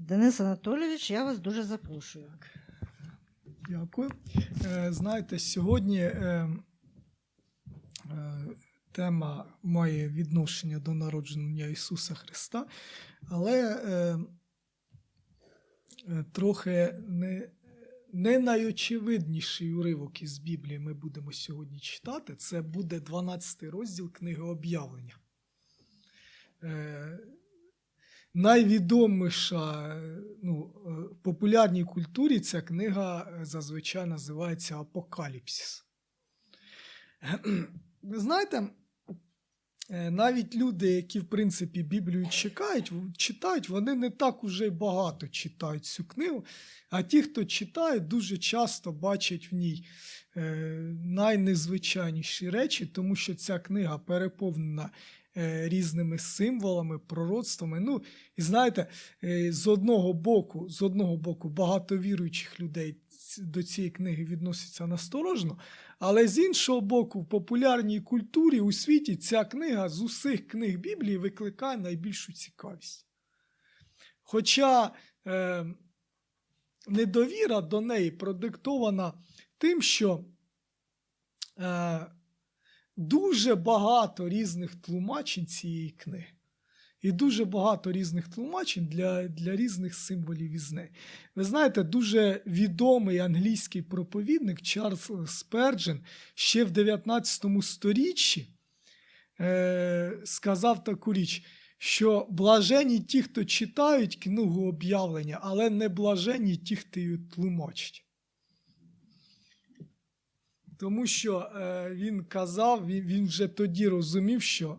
Денис Анатолійович, я вас дуже запрошую. Дякую. Е, Знаєте, сьогодні е, е, тема має відношення до народження Ісуса Христа, але трохи не, не найочевидніший уривок із Біблії ми будемо сьогодні читати. Це буде 12 розділ книги об'явлення. Найвідоміша ну, е, в популярній культурі ця книга е, зазвичай називається Апокаліпсис. Ви знаєте, е, навіть люди, які в принципі Біблію чекають, читають, вони не так уже багато читають цю книгу. А ті, хто читає, дуже часто бачать в ній найнезвичайніші речі, тому що ця книга переповнена різними символами, пророцтвами. Ну, і знаєте, е, з одного боку, з одного боку, багато віруючих людей до цієї книги відносяться насторожно, але з іншого боку, в популярній культурі у світі ця книга з усіх книг Біблії викликає найбільшу цікавість. Хоча е, недовіра до неї продиктована тим, що е, дуже багато різних тлумачень цієї книги. І дуже багато різних тлумачень для, для різних символів із неї. Ви знаєте, дуже відомий англійський проповідник Чарльз Сперджен ще в 19 сторіччі е, сказав таку річ, що блажені ті, хто читають книгу об'явлення, але не блажені ті, хто її тлумачить. Тому що е, він казав, він, вже тоді розумів, що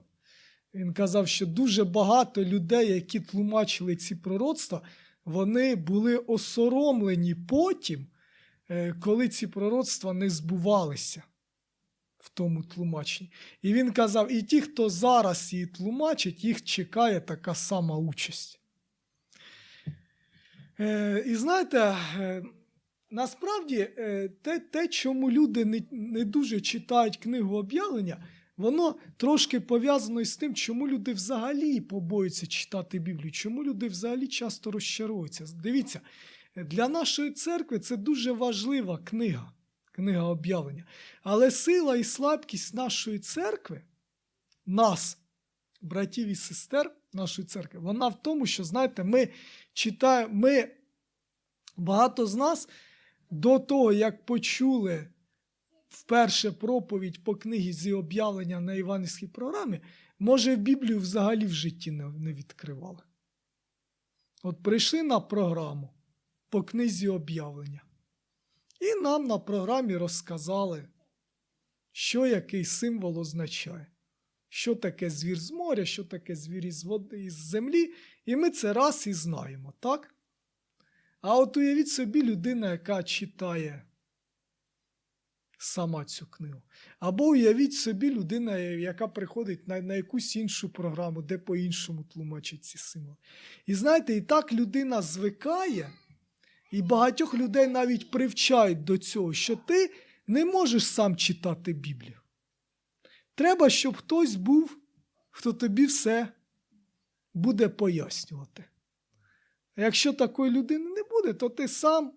він казав, що дуже багато людей, які тлумачили ці пророцтва, вони були осоромлені потім, е, коли ці пророцтва не збувалися в тому тлумаченні. І він казав: і ті, хто зараз її тлумачить, їх чекає така сама участь. Е, І знаєте, насправді е, те, те, чому люди не, не дуже читають книгу об'явлення, воно трошки пов'язано із тим, чому люди взагалі побоюються читати Біблію, чому люди взагалі часто розчаруються. Дивіться, для нашої церкви це дуже важлива книга, книга об'явлення. Але сила і слабкість нашої церкви, нас, братів і сестер нашої церкви, вона в тому, що, знаєте, ми читаємо, ми, багато з нас до того, як почули вперше проповідь по книгі зі об'явлення на іванівській програмі, може, Біблію взагалі в житті не, відкривали. От прийшли на програму по книзі об'явлення. І нам на програмі розказали, що який символ означає, що таке звір з моря, що таке звір із води із землі, і ми це раз і знаємо, так? А от уявіть собі людина, яка читає сама цю книгу. Або уявіть собі людина, яка приходить на, на якусь іншу програму, де по-іншому тлумачить ці символи. І знаєте, і так людина звикає, і багатьох людей навіть привчають до цього, що ти не можеш сам читати Біблію. Треба, щоб хтось був, хто тобі все буде пояснювати. А якщо такої людини не буде, то ти сам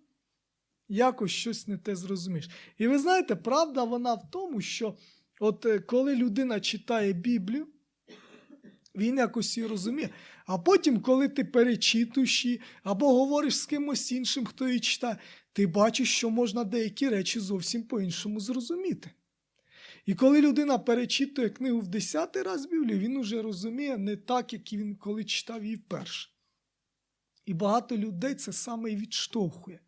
якось щось не те зрозумієш. І ви знаєте, правда вона в тому, що от е, коли людина читає Біблію, він якось її розуміє. А потім, коли ти перечитуєш її, або говориш з кимось іншим, хто її читає, ти бачиш, що можна деякі речі зовсім по-іншому зрозуміти. І коли людина перечитує книгу в десятий раз Біблію, він уже розуміє не так, як він коли читав її вперше. І багато людей це саме і відштовхує.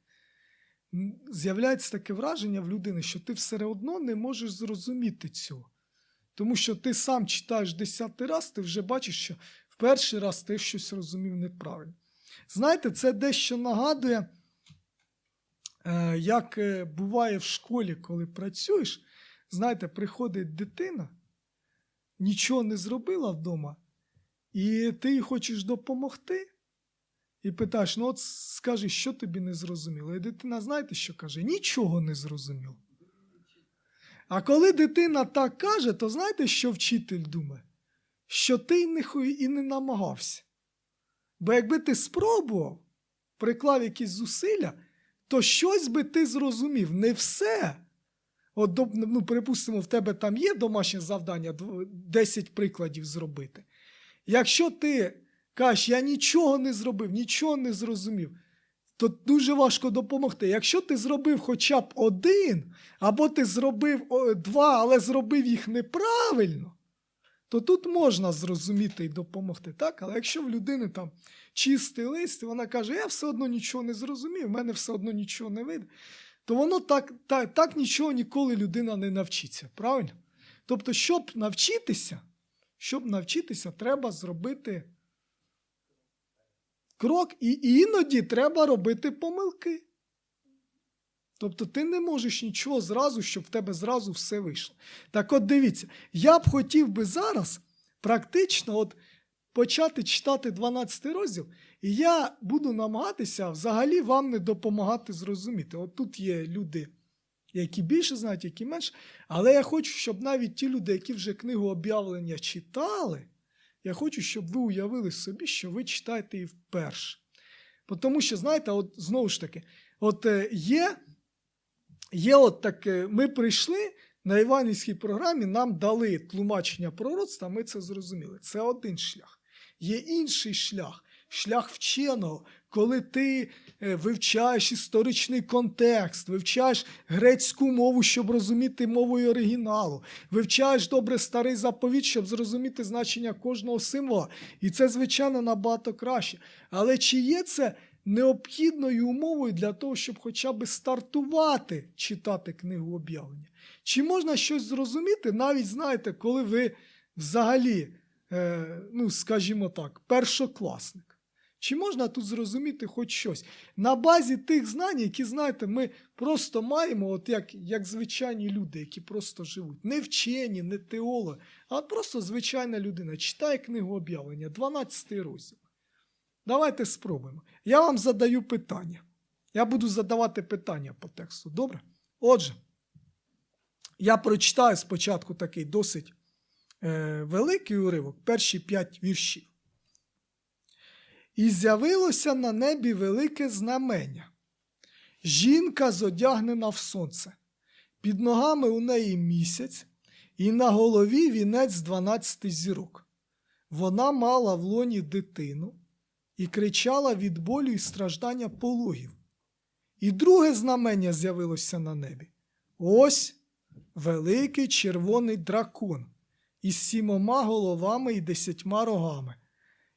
З'являється таке враження в людини, що ти все одно не можеш зрозуміти цього. Тому що ти сам читаєш десятий раз, ти вже бачиш, що в перший раз ти щось розумів неправильно. Знаєте, це дещо нагадує, е, як е, буває в школі, коли працюєш. Знаєте, приходить дитина, нічого не зробила вдома, і ти їй хочеш допомогти. І питаєш, ну от скажи, що тобі не зрозуміло? І дитина, знаєте, що каже? Нічого не зрозуміло. А коли дитина так каже, то знаєте, що вчитель думає? Що ти й і не намагався. Бо якби ти спробував, приклав якісь зусилля, то щось би ти зрозумів. Не все. От, ну, припустимо, в тебе там є домашнє завдання 10 прикладів зробити. Якщо ти кажеш, я нічого не зробив, нічого не зрозумів, то дуже важко допомогти. Якщо ти зробив хоча б один, або ти зробив два, але зробив їх неправильно, то тут можна зрозуміти і допомогти. Так? Але якщо в людини там чистий лист, вона каже, я все одно нічого не зрозумів, в мене все одно нічого не вийде, то воно так, так, так нічого ніколи людина не навчиться. Правильно? Тобто, щоб навчитися, щоб навчитися, треба зробити крок, і іноді треба робити помилки. Тобто ти не можеш нічого зразу, щоб в тебе зразу все вийшло. Так от дивіться, я б хотів би зараз практично от почати читати 12 розділ, і я буду намагатися взагалі вам не допомагати зрозуміти. От тут є люди, які більше знають, які менше. Але я хочу, щоб навіть ті люди, які вже книгу об'явлення читали, я хочу, щоб ви уявили собі, що ви читаєте її вперше. Тому що, знаєте, от знову ж таки, от е, є, є от таке, ми прийшли на Іванівській програмі, нам дали тлумачення пророцтва, ми це зрозуміли. Це один шлях. Є інший шлях, шлях вченого, коли ти вивчаєш історичний контекст, вивчаєш грецьку мову, щоб розуміти мовою оригіналу, вивчаєш добре старий заповіт, щоб зрозуміти значення кожного символа. І це, звичайно, набагато краще. Але чи є це необхідною умовою для того, щоб хоча б стартувати читати книгу об'явлення? Чи можна щось зрозуміти, навіть знаєте, коли ви взагалі, е, ну скажімо так, першокласник? Чи можна тут зрозуміти хоч щось? На базі тих знань, які, знаєте, ми просто маємо, от як, як звичайні люди, які просто живуть. Не вчені, не теологи, а просто звичайна людина. Читає книгу об'явлення, 12 розділ. Давайте спробуємо. Я вам задаю питання. Я буду задавати питання по тексту. Добре? Отже, я прочитаю спочатку такий досить е, великий уривок, перші п'ять віршів. І з'явилося на небі велике знамення. Жінка зодягнена в сонце, під ногами у неї місяць, і на голові вінець з 12 зірок. Вона мала в лоні дитину і кричала від болю і страждання пологів. І друге знамення з'явилося на небі. Ось великий червоний дракон із сімома головами і десятьма рогами,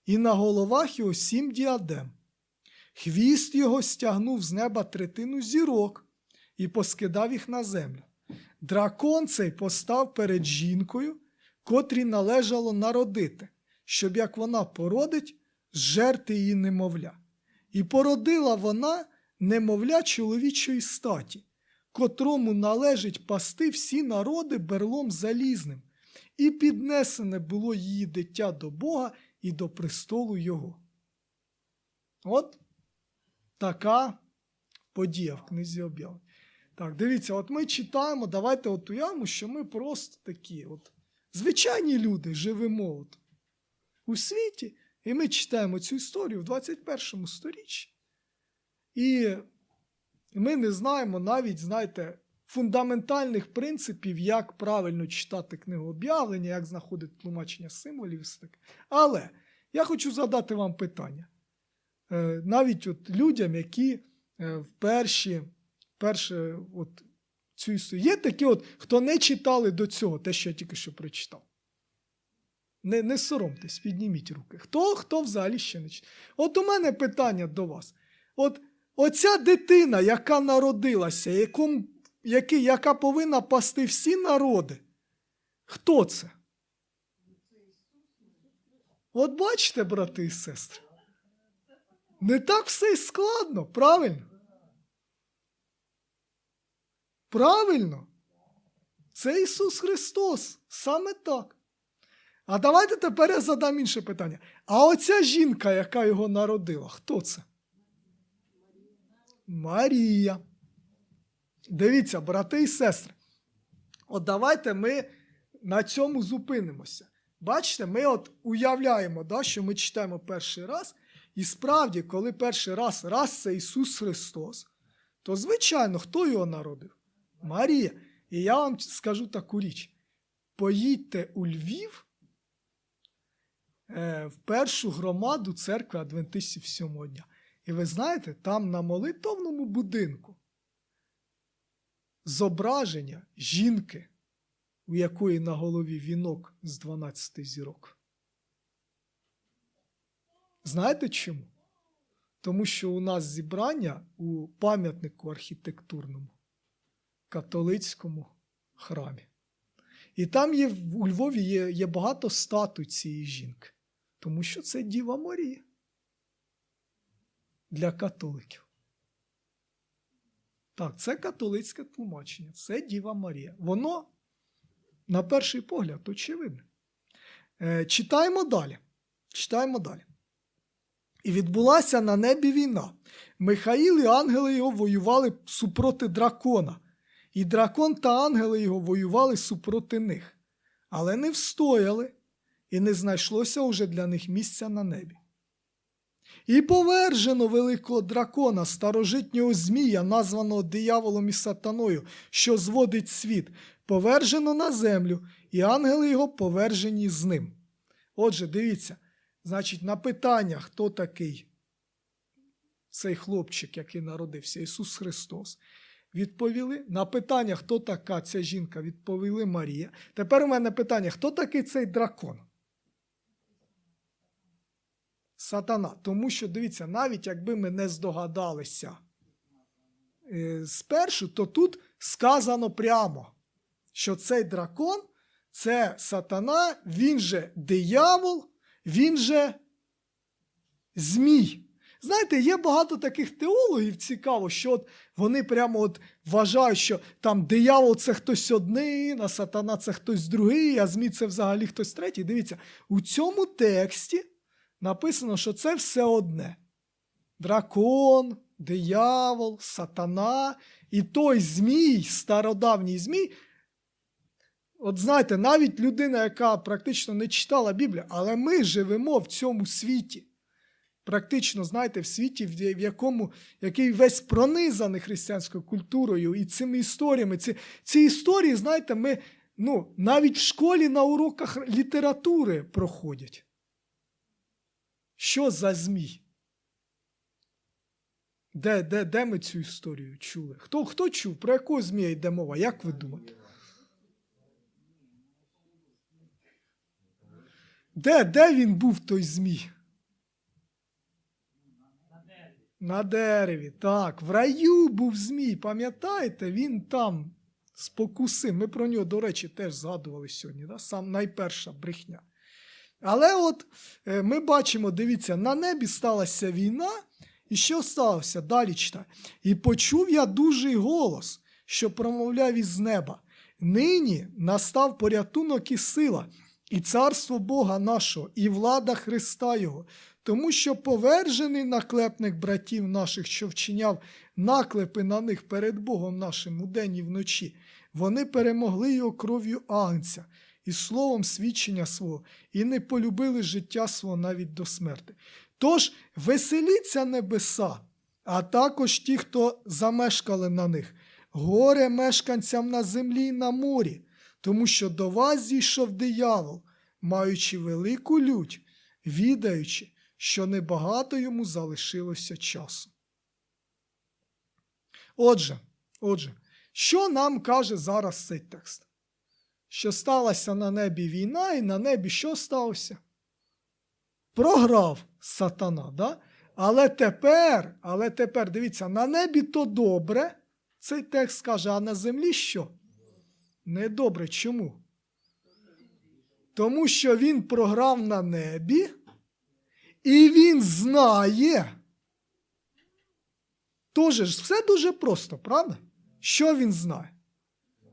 і на головах його сім діадем. Хвіст його стягнув з неба третину зірок і поскидав їх на землю. Дракон цей постав перед жінкою, котрій належало народити, щоб як вона породить, зжерти її немовля. І породила вона немовля чоловічої статі, котрому належить пасти всі народи берлом залізним, і піднесене було її дитя до Бога і до престолу Його. От така подія в книзі об'явлень. Так, дивіться, от ми читаємо, давайте от уявимо, що ми просто такі, от, звичайні люди живемо от, у світі, і ми читаємо цю історію в 21 сторіччі. І ми не знаємо навіть, знаєте, фундаментальних принципів, як правильно читати книгу об'явлення, як знаходити тлумачення символів. Але я хочу задати вам питання. Е, Навіть от людям, які е, в перші, от цю історію. Є такі, от, хто не читали до цього, те, що я тільки що прочитав. Не, не соромтесь, підніміть руки. Хто хто взагалі ще не читав? От у мене питання до вас. От оця дитина, яка народилася, якому, який, яка повинна пасти всі народи, хто це? От бачите, брати і сестри, не так все й складно, правильно? Правильно? Це Ісус Христос, саме так. А давайте тепер я задам інше питання. А оця жінка, яка його народила, хто це? Марія. Дивіться, брати і сестри. От давайте ми на цьому зупинимося. Бачите, ми от уявляємо, да, що ми читаємо перший раз, І справді, коли перший раз раз це Ісус Христос, то звичайно, хто його народив? Марія. І я вам скажу таку річ: поїдьте у Львів е, в першу громаду церкви Адвентистів сьомого дня. І ви знаєте, там на молитовному будинку зображення жінки, у якої на голові вінок з 12 зірок. Знаєте чому? Тому що у нас зібрання у пам'ятнику архітектурному католицькому храмі. І там є у Львові є, є багато статуй цієї жінки, тому що це Діва Марія для католиків. Так, це католицьке тлумачення, це Діва Марія. Воно, на перший погляд, очевидне. Е, читаємо далі. Читаємо далі. І відбулася на небі війна. Михаїл і ангели його воювали супроти дракона. І дракон та ангели його воювали супроти них, але не встояли, і не знайшлося уже для них місця на небі. І повержено великого дракона, старожитнього Змія, названого дияволом і сатаною, що зводить світ, повержено на землю, і ангели його повержені з ним. Отже, дивіться, значить, на питання, хто такий цей хлопчик, який народився, Ісус Христос, відповіли. На питання, хто така ця жінка, відповіли Марія. Тепер у мене питання: хто такий цей дракон? Сатана. Тому що, дивіться, навіть якби ми не здогадалися е, спершу, то тут сказано прямо, що цей дракон це сатана, він же диявол, він же змій. Знаєте, є багато таких теологів, цікаво, що от вони прямо от вважають, що там диявол це хтось один, а сатана це хтось другий, а змій це взагалі хтось третій. Дивіться, у цьому тексті написано, що це все одне: дракон, диявол, сатана і той змій, стародавній змій. От знаєте, навіть людина, яка практично не читала Біблію, але ми живемо в цьому світі. Практично, знаєте, в світі, в якому який весь пронизаний християнською культурою і цими історіями. Ці, ці історії, знаєте, ми ну, навіть в школі на уроках літератури проходять. Що за змій? Де, де, де ми цю історію чули? Хто, хто чув? Про якого змія йде мова? Як ви думаєте? Де, де він був той змій? На дереві, так. В раю був змій, пам'ятаєте, він там спокусив. Ми про нього, до речі, теж згадували сьогодні. Да? Сам найперша брехня. Але от е, ми бачимо, дивіться, на небі сталася війна, і що сталося? Далі читаю. І почув я дужий голос, що промовляв із неба. Нині настав порятунок і сила, і царство Бога нашого, і влада Христа Його, тому що повержений наклепник братів наших, що вчиняв наклепи на них перед Богом нашим удень і вночі, вони перемогли його кров'ю агнця і словом свідчення свого, і не полюбили життя свого навіть до смерти. Тож веселіться небеса, а також ті, хто замешкали на них, горе мешканцям на землі і на морі, тому що до вас зійшов диявол, маючи велику лють, відаючи, що небагато йому залишилося часу. Отже, отже, що нам каже зараз цей текст? Що сталася на небі війна, і на небі що сталося? Програв сатана, да? Але тепер, але тепер, дивіться, на небі то добре, цей текст каже, а на землі що? Недобре. Чому? Тому що він програв на небі, і він знає. Тоже ж все дуже просто, правда? Що він знає?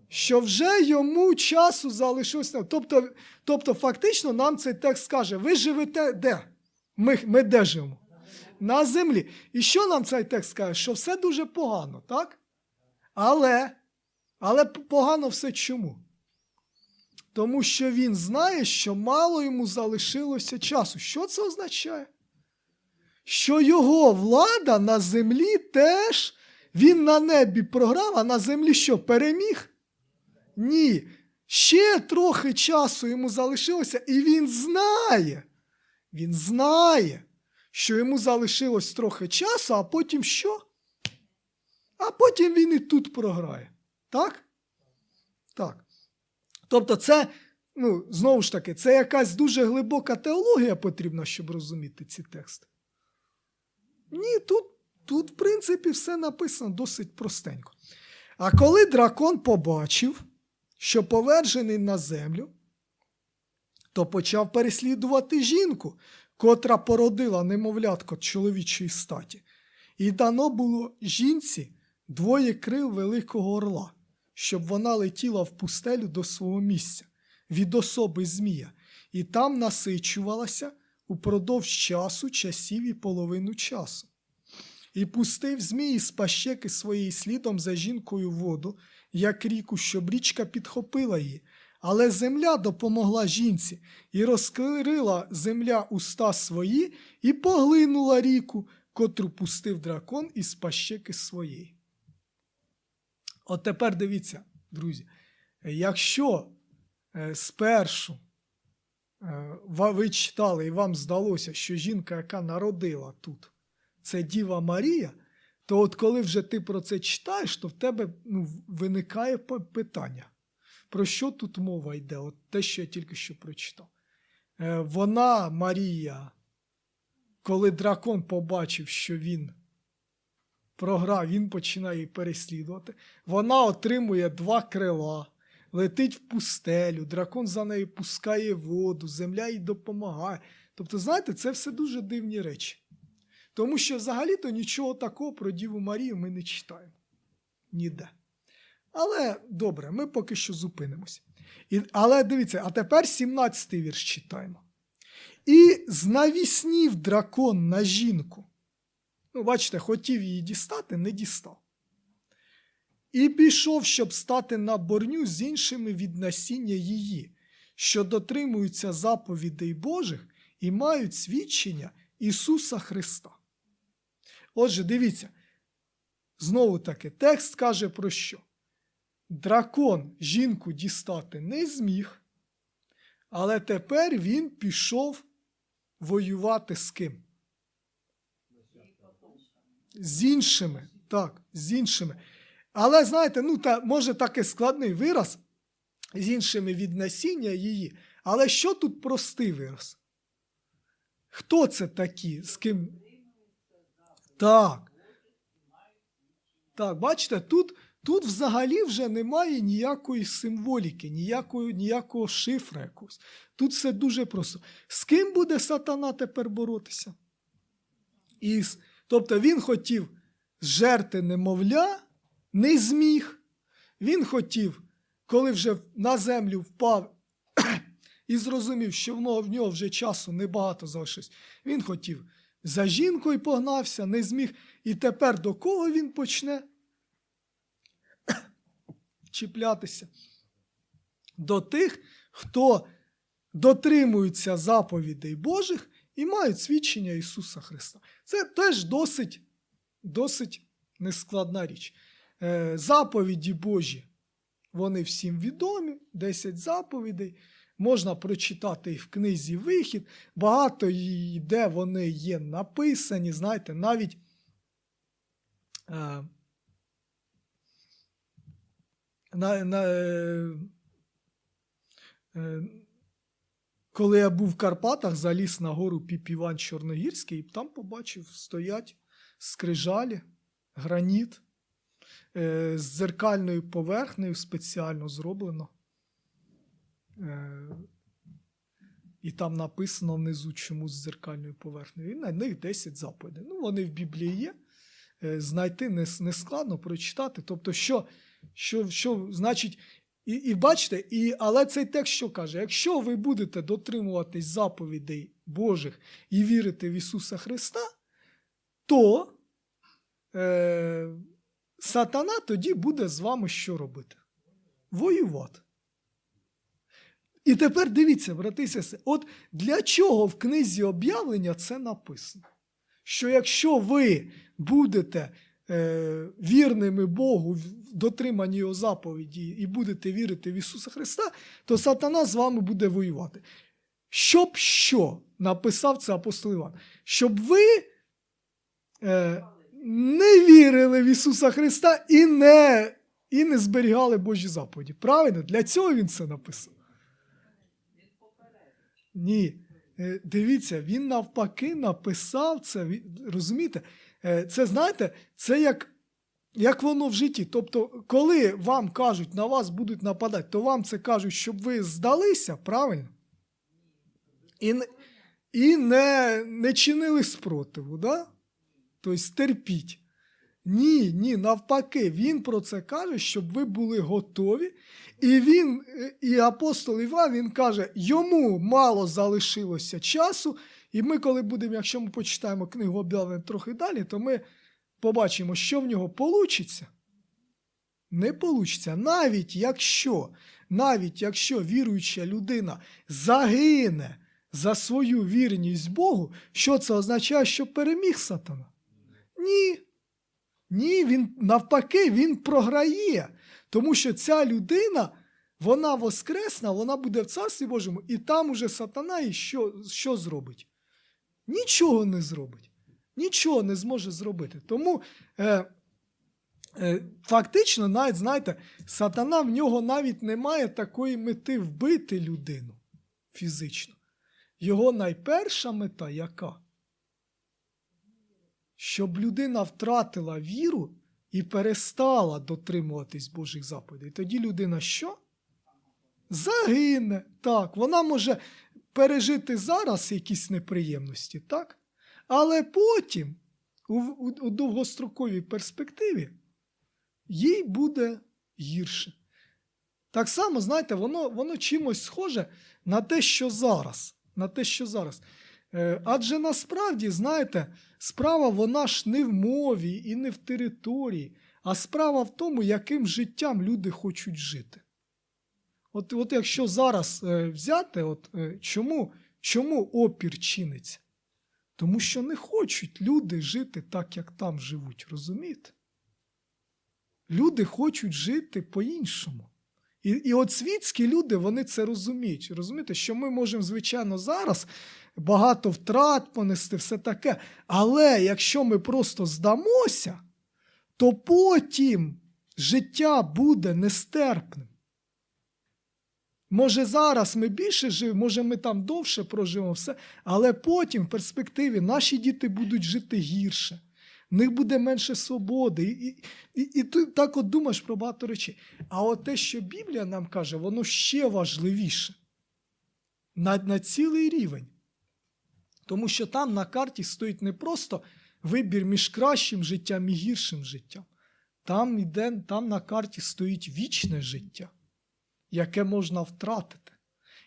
Що вже йому часу залишилося. Тобто, тобто, фактично, нам цей текст каже: ви живете де? Ми, ми де живемо? На землі. І що нам цей текст каже? Що все дуже погано, так? Але, але погано все чому? Тому що він знає, що мало йому залишилося часу. Що це означає? що його влада на землі теж він на небі програв, а на землі що переміг? Ні. Ще трохи часу йому залишилося, і він знає. Він знає, що йому залишилось трохи часу, а потім що? А потім він і тут програє. Так? Так. Тобто, це, ну, знову ж таки, це якась дуже глибока теологія потрібна, щоб розуміти ці тексти. Ні, тут, тут, в принципі, все написано досить простенько. А коли дракон побачив, що повержений на землю, то почав переслідувати жінку, котра породила немовлятко чоловічої статі. І дано було жінці двоє крил великого орла, щоб вона летіла в пустелю до свого місця від особи Змія, і там насичувалася упродовж часу, часів і половину часу. І пустив Змій з пащеки своєї слідом за жінкою воду, як ріку, щоб річка підхопила її. Але земля допомогла жінці, і розкрила земля уста свої, і поглинула ріку, котру пустив дракон із пащеки своєї. От тепер дивіться, друзі, якщо е, спершу е, ви читали і вам здалося, що жінка, яка народила тут, це Діва Марія, то от коли вже ти про це читаєш, то в тебе ну, виникає питання. Про що тут мова йде? От те, що я тільки що прочитав. Е, Вона, Марія, коли дракон побачив, що він програв, він починає її переслідувати. Вона отримує два крила, летить в пустелю, дракон за нею пускає воду, земля їй допомагає. Тобто, знаєте, це все дуже дивні речі. Тому що взагалі-то нічого такого про Діву Марію ми не читаємо. Ніде. Але добре, ми поки що зупинимося. І, але дивіться, а тепер 17-й вірш читаємо. І знавіснів дракон на жінку. Ну, бачите, хотів її дістати, не дістав. І пішов, щоб стати на борню з іншими від насіння її, що дотримуються заповідей Божих і мають свідчення Ісуса Христа. Отже, дивіться, знову таки, текст каже про що? Дракон жінку дістати не зміг, але тепер він пішов воювати з ким? З іншими. Так, з іншими. Але знаєте, ну та може такий складний вираз з іншими від насіння її. Але що тут простий вираз? Хто це такі? З ким? Так. Так, бачите, тут, тут взагалі вже немає ніякої символіки, ніякої, ніякого шифра якогось. Тут все дуже просто. З ким буде сатана тепер боротися? Із, тобто він хотів зжерти немовля, не зміг. Він хотів, коли вже на землю впав і зрозумів, що в нього, в нього вже часу небагато залишилось. Він хотів за жінкою погнався, не зміг. І тепер до кого він почне чіплятися? До тих, хто дотримується заповідей Божих і мають свідчення Ісуса Христа. Це теж досить, досить нескладна річ. Е, Заповіді Божі, вони всім відомі, 10 заповідей. Можна прочитати їх в книзі Вихід. Багато її, де вони є написані, знаєте, навіть е, на, на, е, е, коли я був в Карпатах, заліз на гору Піпіван Чорногірський, і там побачив, стоять скрижалі, граніт е, з дзеркальною поверхнею спеціально зроблено. Е, і там написано внизу чому з дзеркальною поверхнею. І на них 10 заповідей. Ну, вони в Біблії є. Е, Знайти не, не складно прочитати. Тобто, що, що, що значить, і, і бачите, і, але цей текст що каже? Якщо ви будете дотримуватись заповідей Божих і вірити в Ісуса Христа, то е, сатана тоді буде з вами що робити? Воювати. І тепер дивіться, брати і сестри, от для чого в книзі об'явлення це написано? що якщо ви будете е, вірними Богу, в дотриманні його заповіді і будете вірити в Ісуса Христа, то сатана з вами буде воювати. Щоб що написав це апостол Іван? Щоб ви е, не вірили в Ісуса Христа і не, і не зберігали Божі заповіді. Правильно? Для цього він це написав. Ні. Е, Дивіться, він навпаки написав це. Розумієте? Е, Це знаєте, це як, як воно в житті. Тобто, коли вам кажуть, на вас будуть нападати, то вам це кажуть, щоб ви здалися, правильно? І, і не, не чинили спротиву, да? Тобто терпіть. Ні, ні, навпаки, він про це каже, щоб ви були готові. І він, і апостол Іван, він каже, йому мало залишилося часу. І ми, коли будемо, якщо ми почитаємо книгу об'явлень трохи далі, то ми побачимо, що в нього получиться. Не получиться. Навіть якщо, навіть якщо віруюча людина загине за свою вірність Богу, що це означає, що переміг сатана? Ні. Ні, він навпаки, він програє. Тому що ця людина, вона воскресна, вона буде в Царстві Божому, і там уже сатана і що, що зробить? Нічого не зробить. Нічого не зможе зробити. Тому е, е, фактично, навіть, знаєте, сатана в нього навіть немає такої мети вбити людину фізично. Його найперша мета яка? Щоб людина втратила віру і перестала дотримуватись Божих заповідей. Тоді людина що? Загине. Так, вона може пережити зараз якісь неприємності, так? Але потім, у, у, у довгостроковій перспективі, їй буде гірше. Так само, знаєте, воно, воно чимось схоже на те, що зараз. На те, що зараз. Е, Адже насправді, знаєте, справа вона ж не в мові і не в території, а справа в тому, яким життям люди хочуть жити. От, от якщо зараз е, взяти, от, е, чому, чому опір чиниться? Тому що не хочуть люди жити так, як там живуть, розумієте? Люди хочуть жити по-іншому. І, і от світські люди вони це розуміють. Розумієте, що ми можемо, звичайно, зараз багато втрат понести, все таке. Але якщо ми просто здамося, то потім життя буде нестерпним. Може, зараз ми більше живемо, може, ми там довше проживемо все, але потім, в перспективі, наші діти будуть жити гірше. В них буде менше свободи. І, і, і, ти так от думаєш про багато речей. А от те, що Біблія нам каже, воно ще важливіше на, на цілий рівень. Тому що там на карті стоїть не просто вибір між кращим життям і гіршим життям. Там, іде, там на карті стоїть вічне життя, яке можна втратити.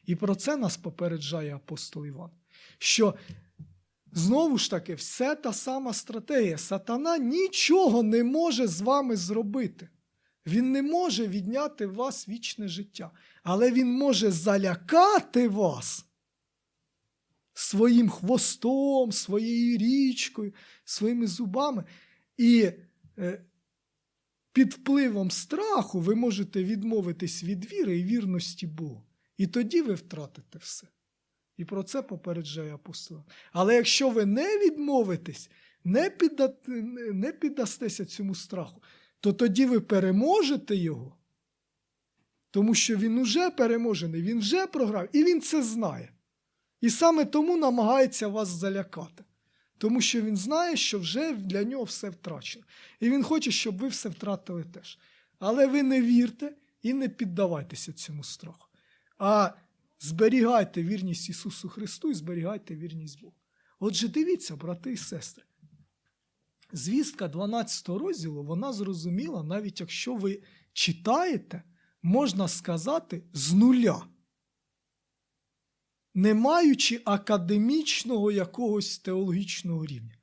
І про це нас попереджає апостол Іван. Що знову ж таки, все та сама стратегія. Сатана нічого не може з вами зробити. Він не може відняти в вас вічне життя, але він може залякати вас своїм хвостом, своєю річкою, своїми зубами. І е, під впливом страху ви можете відмовитись від віри і вірності Богу. І тоді ви втратите все. І про це попереджає апостол. Але якщо ви не відмовитесь, не, підда... не піддастеся цьому страху, то тоді ви переможете його. Тому що він уже переможений, він вже програв, і він це знає. І саме тому намагається вас залякати. Тому що він знає, що вже для нього все втрачено. І він хоче, щоб ви все втратили теж. Але ви не вірте і не піддавайтеся цьому страху. А зберігайте вірність Ісусу Христу і зберігайте вірність Богу. Отже, дивіться, брати і сестри. Звістка 12 розділу, вона зрозуміла, навіть якщо ви читаєте, можна сказати, з нуля не маючи академічного якогось теологічного рівня.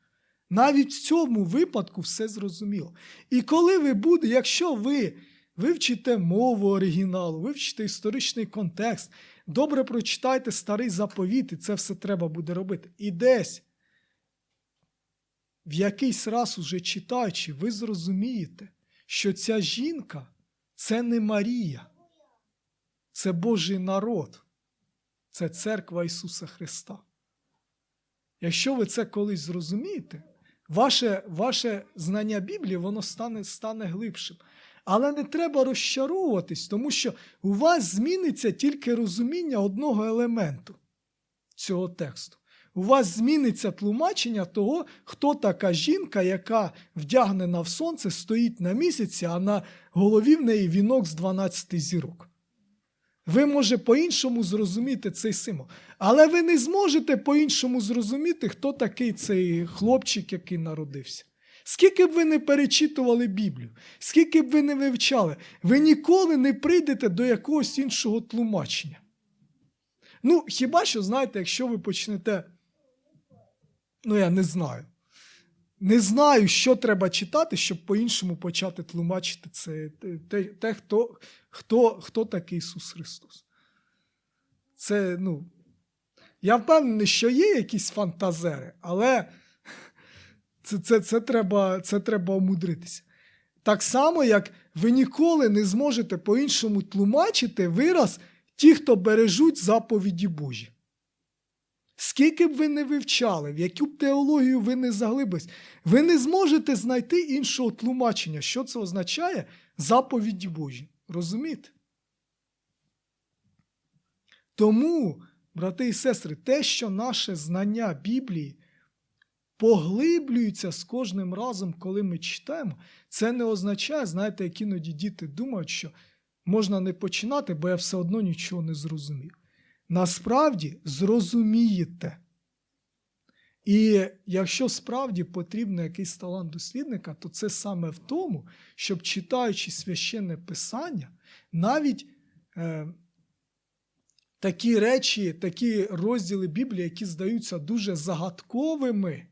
Навіть в цьому випадку все зрозуміло. І коли ви будете, якщо ви вивчите мову оригіналу, вивчите історичний контекст, добре прочитайте старий заповіт, і це все треба буде робити. І десь в якийсь раз уже читаючи, ви зрозумієте, що ця жінка це не Марія, це Божий народ, це церква Ісуса Христа. Якщо ви це колись зрозумієте, ваше, ваше знання Біблії воно стане, стане глибшим. Але не треба розчаровуватись, тому що у вас зміниться тільки розуміння одного елементу цього тексту. У вас зміниться тлумачення того, хто така жінка, яка вдягнена в сонце, стоїть на місяці, а на голові в неї вінок з 12 зірок. Ви може по-іншому зрозуміти цей символ. Але ви не зможете по-іншому зрозуміти, хто такий цей хлопчик, який народився. Скільки б ви не перечитували Біблію, скільки б ви не вивчали, ви ніколи не прийдете до якогось іншого тлумачення. Ну, хіба що, знаєте, якщо ви почнете. Ну, я не знаю. Не знаю, що треба читати, щоб по-іншому почати тлумачити це те, те хто, хто, хто такий Ісус Христос. Це, ну, я впевнений, що є якісь фантазери, але це, це, це, треба, це треба омудритися. Так само, як ви ніколи не зможете по-іншому тлумачити вираз ті, хто бережуть заповіді Божі. Скільки б ви не вивчали, в яку б теологію ви не заглибились, ви не зможете знайти іншого тлумачення, що це означає заповіді Божі. Розумієте? Тому, брати і сестри, те, що наше знання Біблії поглиблюється з кожним разом, коли ми читаємо, це не означає, знаєте, як іноді діти думають, що можна не починати, бо я все одно нічого не зрозумів. Насправді зрозумієте. І якщо справді потрібен якийсь талант дослідника, то це саме в тому, щоб читаючи священне писання, навіть е, такі речі, такі розділи Біблії, які здаються дуже загадковими,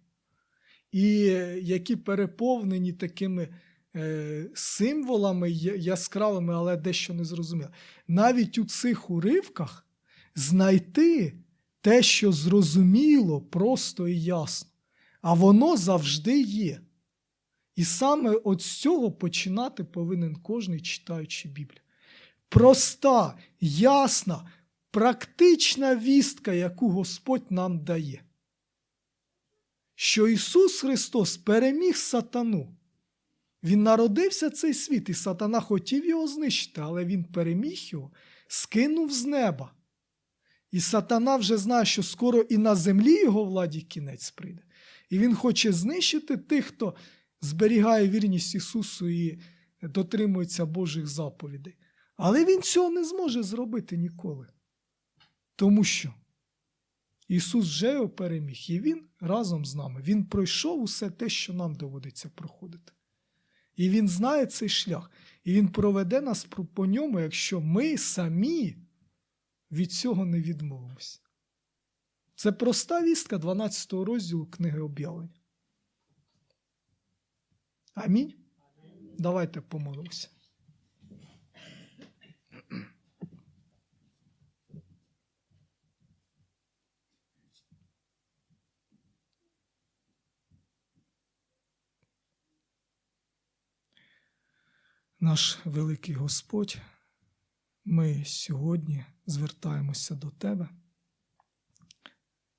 і які переповнені такими е, символами яскравими, але дещо незрозуміло. Навіть у цих уривках знайти те, що зрозуміло, просто і ясно. А воно завжди є. І саме от з цього починати повинен кожний читаючи Біблію. Проста, ясна, практична вістка, яку Господь нам дає. Що Ісус Христос переміг сатану. Він народився цей світ, і сатана хотів його знищити, але він переміг його, скинув з неба. І сатана вже знає, що скоро і на землі його владі кінець прийде. І він хоче знищити тих, хто зберігає вірність Ісусу і дотримується Божих заповідей. Але він цього не зможе зробити ніколи. Тому що Ісус вже переміг, і Він разом з нами. Він пройшов усе те, що нам доводиться проходити. І Він знає цей шлях. І Він проведе нас по- ньому, якщо ми самі від цього не відмовимося. Це проста вістка 12 розділу книги об'явлення. Амінь. Давайте помолимося. Наш великий Господь, ми сьогодні звертаємося до Тебе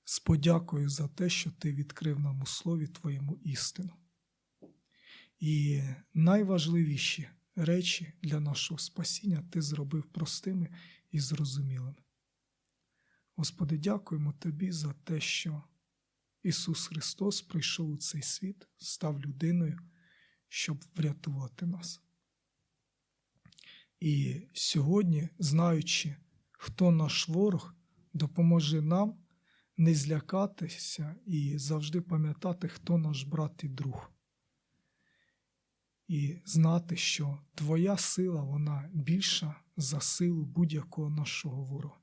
з подякою за те, що Ти відкрив нам у Слові Твоєму істину. І найважливіші речі для нашого спасіння Ти зробив простими і зрозумілими. Господи, дякуємо Тобі за те, що Ісус Христос прийшов у цей світ, став людиною, щоб врятувати нас. І сьогодні, знаючи, хто наш ворог, допоможе нам не злякатися і завжди пам'ятати, хто наш брат і друг. І знати, що Твоя сила вона більша за силу будь-якого нашого ворога.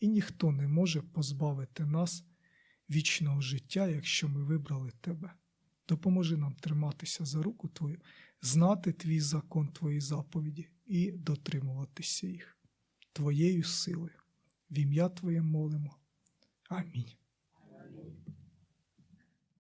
І ніхто не може позбавити нас вічного життя, якщо ми вибрали Тебе. Допоможи нам триматися за руку Твою, знати Твій закон, Твої заповіді і дотримуватися їх Твоєю силою. В ім'я Твоє молимо. Амінь.